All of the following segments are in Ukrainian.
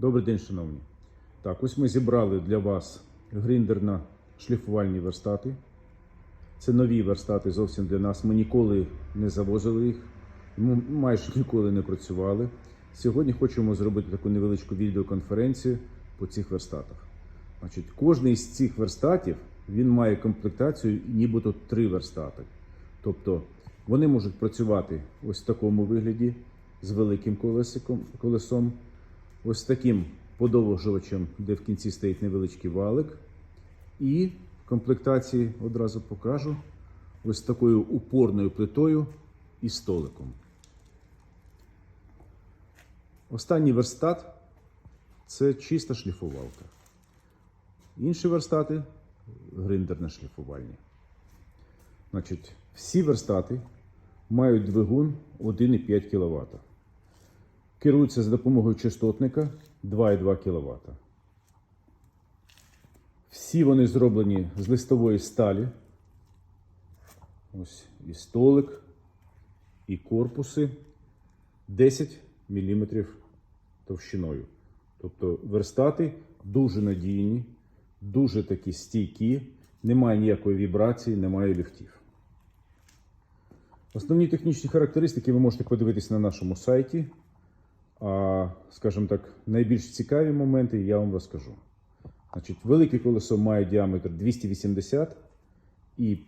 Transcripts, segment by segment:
Добрий день, шановні. Так, ось ми зібрали для вас гріндерно шліфувальні верстати. Це нові верстати зовсім для нас. Ми ніколи не завозили їх, ми майже ніколи не працювали. Сьогодні хочемо зробити таку невеличку відеоконференцію по цих верстатах. Значить, кожний з цих верстатів він має комплектацію нібито три верстати. Тобто вони можуть працювати ось в такому вигляді з великим колесиком, колесом, ось таким подовжувачем, де в кінці стоїть невеличкий валик. І в комплектації одразу покажу ось такою упорною плитою і столиком. Останній верстат це чиста шліфувалка. Інші верстати гриндерне шліфувальні. Значить, всі верстати мають двигун 1,5 кВт. Керуються за допомогою частотника 2,2 кВт. Всі вони зроблені з листової сталі. Ось і столик, і корпуси 10 мм товщиною. Тобто верстати дуже надійні, дуже такі стійкі, немає ніякої вібрації, немає люфтів. Основні технічні характеристики ви можете подивитися на нашому сайті. А, скажімо так, найбільш цікаві моменти я вам розкажу. Значить, велике колесо має діаметр 280 і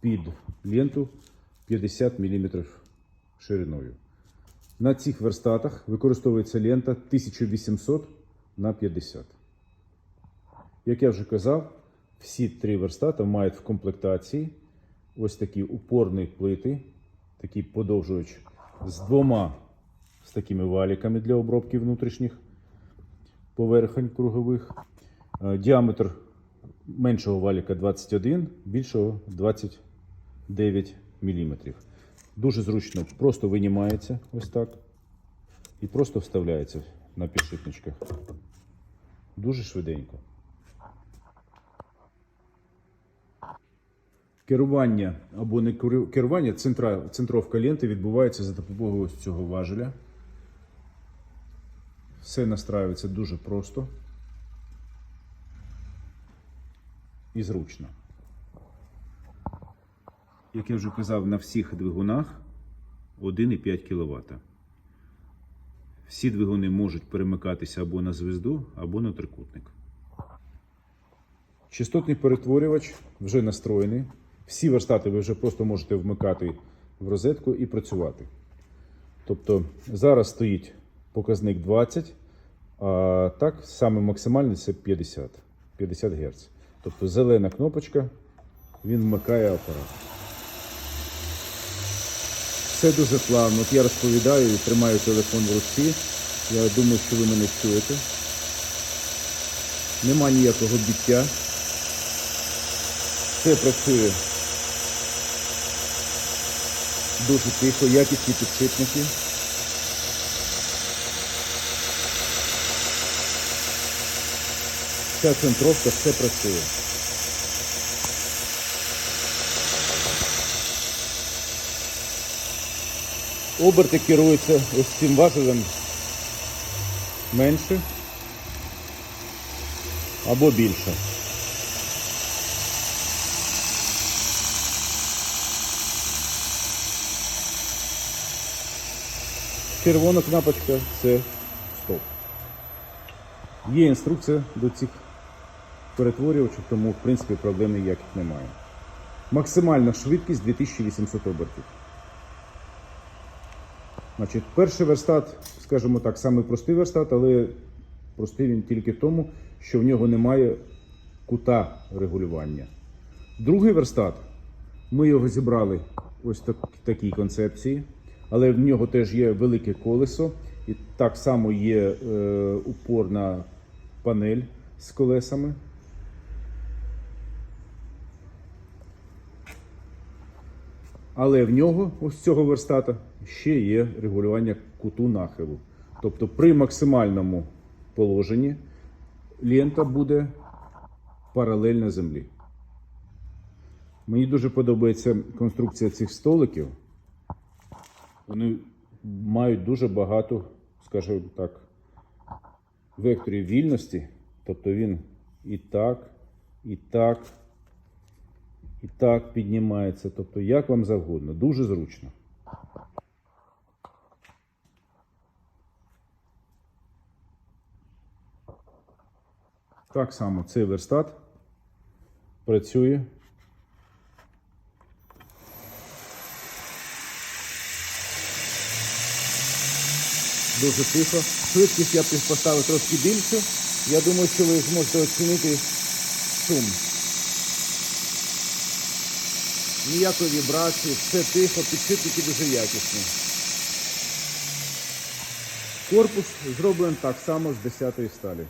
під ленту 50 мм шириною. На цих верстатах використовується лента 1800 на 50. Як я вже казав, всі три верстата мають в комплектації ось такі упорні плити, такий подовжувач з двома з такими валіками для обробки внутрішніх поверхонь кругових. Е, Діаметр меншого валіка 21, більшого 29 мм. Дуже зручно, просто винімається ось так і просто вставляється на підшипничках. Дуже швиденько. Керування або не керування, центра, центровка ленти відбувається за допомогою ось цього важеля. Все настраюється дуже просто і зручно. Як я вже казав, на всіх двигунах 1,5 кВт. Всі двигуни можуть перемикатися або на звезду, або на трикутник. Частотний перетворювач вже настроєний. Всі верстати ви вже просто можете вмикати в розетку і працювати. Тобто зараз стоїть показник 20, а так саме максимальний це 50, 50 Гц. Тобто зелена кнопочка, він вмикає апарат. Все дуже плавно. От я розповідаю і тримаю телефон в руці. Я думаю, що ви мене чуєте. Нема ніякого біття. Все працює дуже тихо, якісні підшипники. Вся центровка все працює. Оберти керуються ось цим важелем менше або більше. Червона кнопочка це стоп. Є інструкція до цих перетворювачів, тому в принципі проблем ніяких немає. Максимальна швидкість 2800 обертів. Значить, перший верстат, скажімо так, самий простий верстат, але простий він тільки тому, що в нього немає кута регулювання. Другий верстат, ми його зібрали ось так, такій концепції, але в нього теж є велике колесо, і так само є е, упорна панель з колесами. Але в нього, ось цього верстата, ще є регулювання куту нахилу. Тобто при максимальному положенні лента буде паралельна землі. Мені дуже подобається конструкція цих столиків. Вони мають дуже багато, скажімо так, векторі вільності, тобто він і так, і так, і так піднімається. Тобто, як вам завгодно. Дуже зручно. Так само цей верстат працює. Дуже тихо. Швидкість я поставив трошки більшу. Я думаю, що ви зможете оцінити шум. Ніякої вібрації, все тихо, підшипники дуже якісні. Корпус зроблений так само з 10-ї сталі.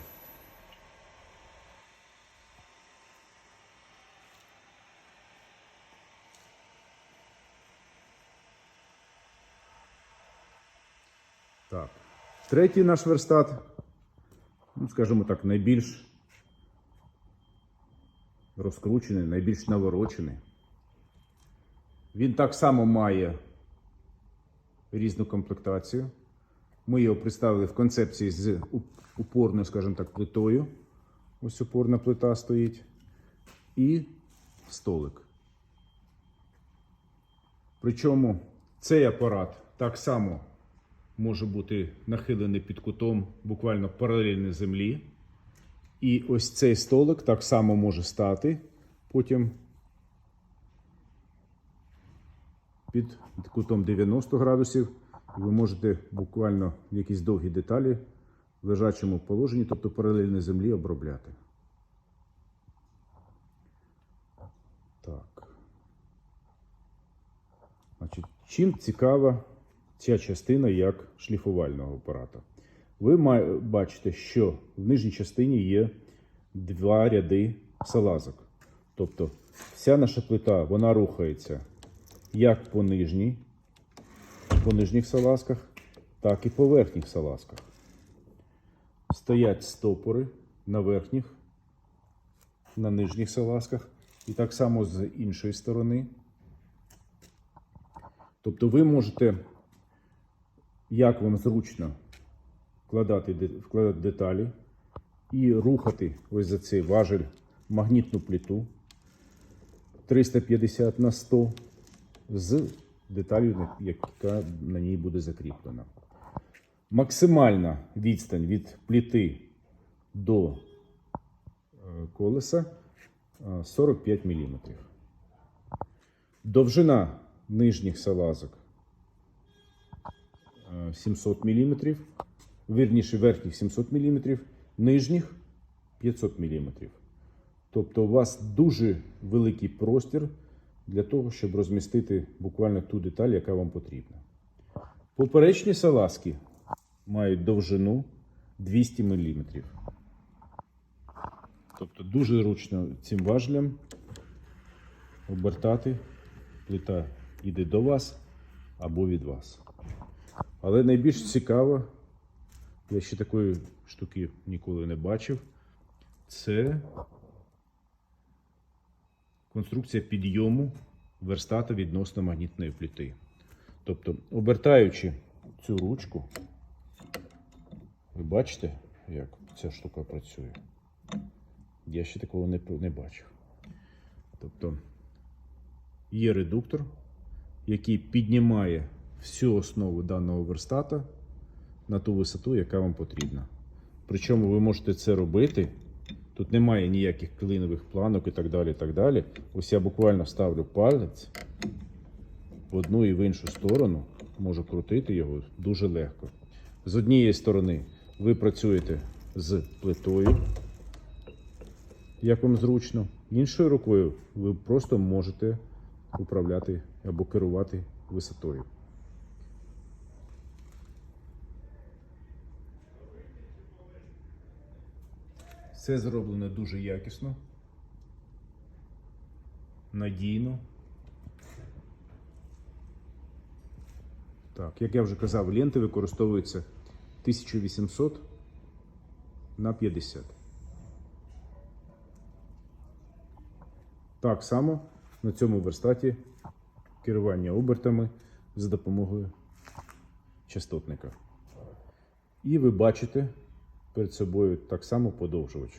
Так. Третій наш верстат, ну, скажімо так, найбільш розкручений, найбільш наворочений. Він так само має різну комплектацію. Ми його представили в концепції з упорною, скажімо так, плитою. Ось упорна плита стоїть. І столик. Причому цей апарат так само може бути нахилений під кутом буквально паралельно землі. І ось цей столик так само може стати потім під кутом 90 градусів. Ви можете буквально якісь довгі деталі в лежачому положенні, тобто паралельно землі, обробляти. Так. Значить, чим цікава ця частина як шліфувального апарата? Ви бачите, що в нижній частині є два ряди салазок. Тобто вся наша плита вона рухається як по нижній, по нижніх салазках, так і по верхніх салазках. Стоять стопори на верхніх, на нижніх салазках, і так само з іншої сторони. Тобто ви можете, як вам зручно, вкладати, вкладати деталі і рухати ось за цей важель магнітну плиту 350 на 100 з деталью, яка на ній буде закріплена. Максимальна відстань від плити до е, колеса е, 45 мм. Довжина нижніх салазок е, 700 мм, вірніше верхніх 700 мм, нижніх 500 мм. Тобто у вас дуже великий простір для того, щоб розмістити буквально ту деталь, яка вам потрібна. Поперечні салазки мають довжину 200 мм. Тобто дуже зручно цим важлем обертати. Плита йде до вас або від вас. Але найбільш цікаво, я ще такої штуки ніколи не бачив. Це конструкція підйому верстата відносно магнітної плити. Тобто, обертаючи цю ручку, ви бачите, як ця штука працює? Я ще такого не, не бачив. Тобто є редуктор, який піднімає всю основу даного верстата на ту висоту, яка вам потрібна. Причому ви можете це робити. Тут немає ніяких клинових планок і так далі. так далі. Ось я буквально ставлю палець в одну і в іншу сторону, можу крутити його дуже легко. З однієї сторони ви працюєте з плитою, як вам зручно. Іншою рукою ви просто можете управляти або керувати висотою. Все зроблено дуже якісно, надійно. Так, як я вже казав, ленти використовуються 1800 на 50. Так само на цьому верстаті керування обертами за допомогою частотника. І ви бачите, перед собою так само подовжувач.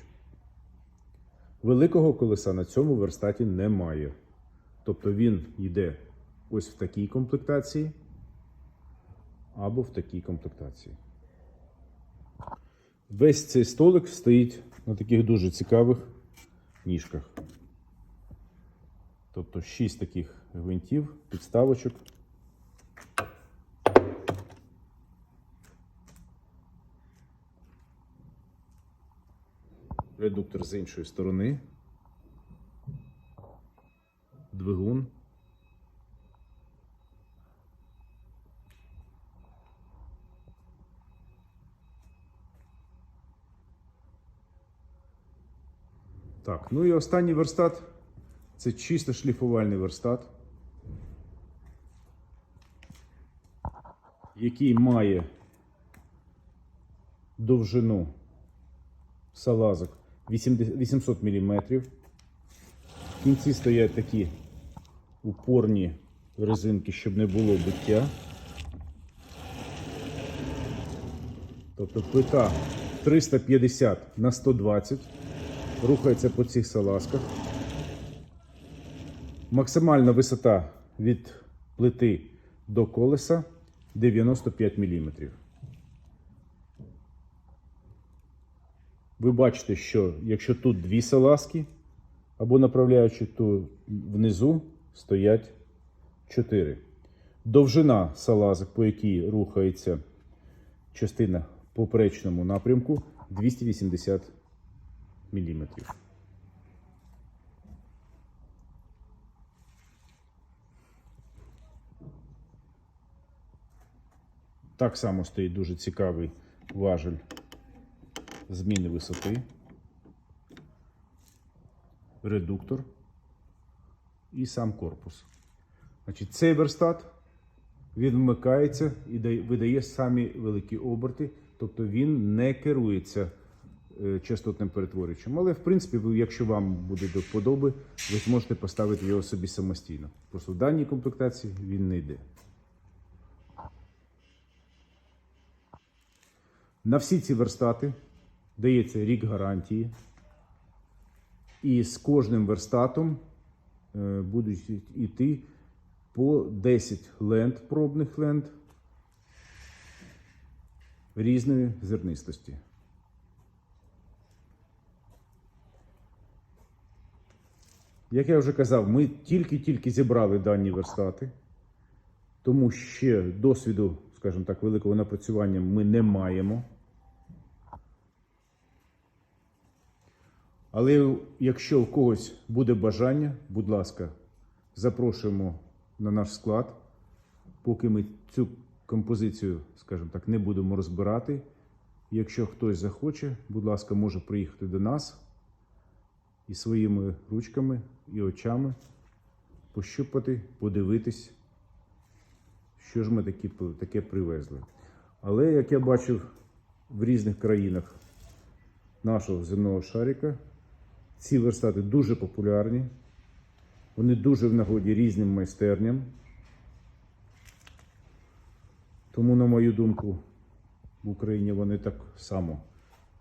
Великого колеса на цьому верстаті немає. Тобто він йде ось в такій комплектації або в такій комплектації. Весь цей столик стоїть на таких дуже цікавих ніжках. Тобто 6 таких гвинтів, підставочок. Редуктор з іншої сторони. Двигун. Так, ну і останній верстат це чисто шліфувальний верстат, який має довжину салазок 80 800 мм. В кінці стоять такі упорні резинки, щоб не було биття. Тобто плита 350 на 120 рухається по цих салазках. Максимальна висота від плити до колеса 95 мм. Ви бачите, що якщо тут дві салазки або направляючи, то внизу стоять 4. Довжина салазок, по якій рухається частина поперечному напрямку 280 мм. Так само стоїть дуже цікавий важель зміни висоти, редуктор і сам корпус. Значить, цей верстат він вмикається і видає самі великі оберти, тобто він не керується е, частотним перетворюючим. Але, в принципі, якщо вам буде до вподоби, ви зможете поставити його собі самостійно. Просто в даній комплектації він не йде. На всі ці верстати дається рік гарантії. І з кожним верстатом е, будуть йти по 10 ленд, пробних ленд різної зернистості. Як я вже казав, ми тільки-тільки зібрали дані верстати, тому ще досвіду, скажімо так, великого напрацювання ми не маємо. Але якщо в когось буде бажання, будь ласка, запрошуємо на наш склад, поки ми цю композицію, скажімо так, не будемо розбирати. Якщо хтось захоче, будь ласка, може приїхати до нас і своїми ручками і очами пощупати, подивитись, що ж ми такі, таке привезли. Але, як я бачив в різних країнах нашого земного шарика, ці верстати дуже популярні, вони дуже в нагоді різним майстерням. Тому, на мою думку, в Україні вони так само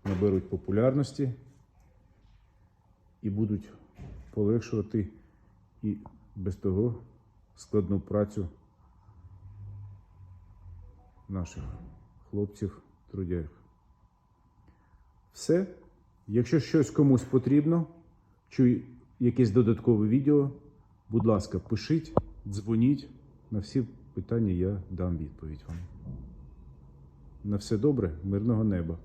наберуть популярності і будуть полегшувати і без того складну працю наших хлопців трудяг. Все. Якщо щось комусь потрібно, чи якесь додаткове відео, будь ласка, пишіть, дзвоніть. На всі питання я дам відповідь вам. На все добре, мирного неба.